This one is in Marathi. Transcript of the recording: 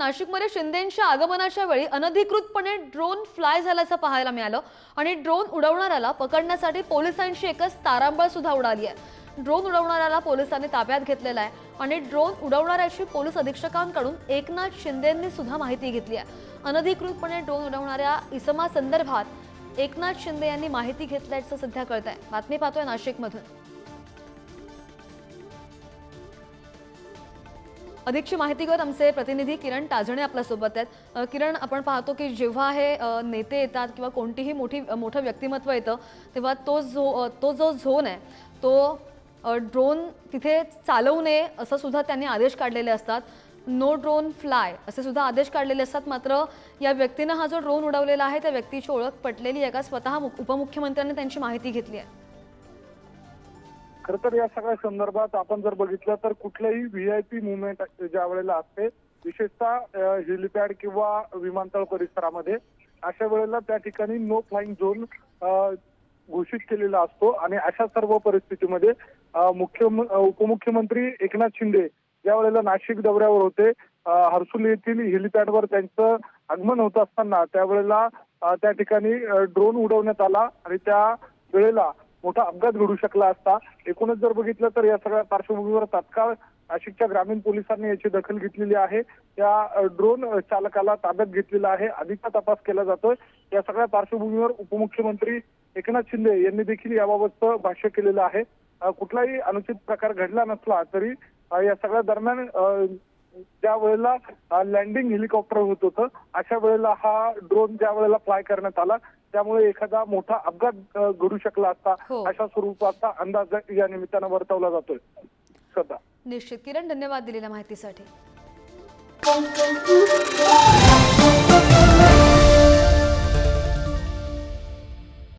नाशिकमध्ये शिंदेंच्या आगमनाच्या वेळी अनधिकृतपणे ड्रोन फ्लाय झाल्याचं पाहायला मिळालं आणि ड्रोन उडवणाऱ्याला पकडण्यासाठी पोलिसांची एकच तारांबळ सुद्धा उडाली आहे. ड्रोन उडवणाऱ्याला पोलिसांनी ताब्यात घेतलेला आहे आणि ड्रोन उडवणाऱ्याची पोलीस अधीक्षकांकडून एकनाथ शिंदेंनी सुद्धा माहिती घेतली आहे. अनधिकृतपणे ड्रोन उडवणाऱ्या इसमासंदर्भात एकनाथ शिंदे यांनी माहिती घेतल्याचं सध्या कळत आहे बातमी पाहतोय नाशिकमधून. अधिकची माहिती घेत आमचे प्रतिनिधी किरण टाजणे आपल्यासोबत आहेत. किरण आपण पाहतो की जेव्हा हे नेते येतात किंवा कोणतीही मोठी मोठं व्यक्तिमत्व येतं तेव्हा तो जो तो जो झोन आहे तो ड्रोन तिथे चालवू नये असं सुद्धा त्यांनी आदेश काढलेले असतात. नो ड्रोन फ्लाय असे सुद्धा आदेश काढलेले असतात. मात्र या व्यक्तीनं हा जो ड्रोन उडवलेला आहे त्या व्यक्तीची ओळख पटलेली आहे का? स्वतः उपमुख्यमंत्र्यांनी त्यांची माहिती घेतली आहे. खर तर या सगळ्या संदर्भात आपण जर बघितलं तर कुठलंही व्हीआयपी मुवमेंट ज्या वेळेला असते विशेषतः हेलिपॅड किंवा विमानतळ परिसरामध्ये अशा वेळेला त्या ठिकाणी नो फ्लाईंग झोन घोषित केलेला असतो. आणि अशा सर्व परिस्थितीमध्ये मुख्य उपमुख्यमंत्री एकनाथ शिंदे ज्या वेळेला नाशिक दौऱ्यावर होते अ, हर्सुल येथील हेलिपॅडवर त्यांचं आगमन होत असताना त्यावेळेला त्या ठिकाणी ड्रोन उडवण्यात आला. आणि त्या वेळेला मोठा अपघात घडू शकला असता एकूणच जर बघितलं तर या सगळ्या पार्श्वभूमीवर तात्काळ नाशिकच्या ग्रामीण पोलिसांनी याची दखल घेतलेली आहे. त्या ड्रोन चालकाला ताब्यात घेतलेला आहे. अधिकचा तपास केला जातोय. या सगळ्या पार्श्वभूमीवर उपमुख्यमंत्री एकनाथ शिंदे यांनी देखील याबाबतचं भाष्य केलेलं आहे. कुठलाही अनुचित प्रकार घडला नसला तरी या सगळ्या दरम्यान ज्या वेळेला लँडिंग हेलिकॉप्टर होत होतं अशा वेळेला हा ड्रोन ज्या वेळेला फ्लाय करण्यात आला त्यामुळे एखादा मोठा अपघात घडू शकला असता हो. अशा स्वरूपाचा अंदाज या निमित्तानं वर्तवला जातोय. सध्या निश्चित. किरण धन्यवाद दिलेल्या माहितीसाठी.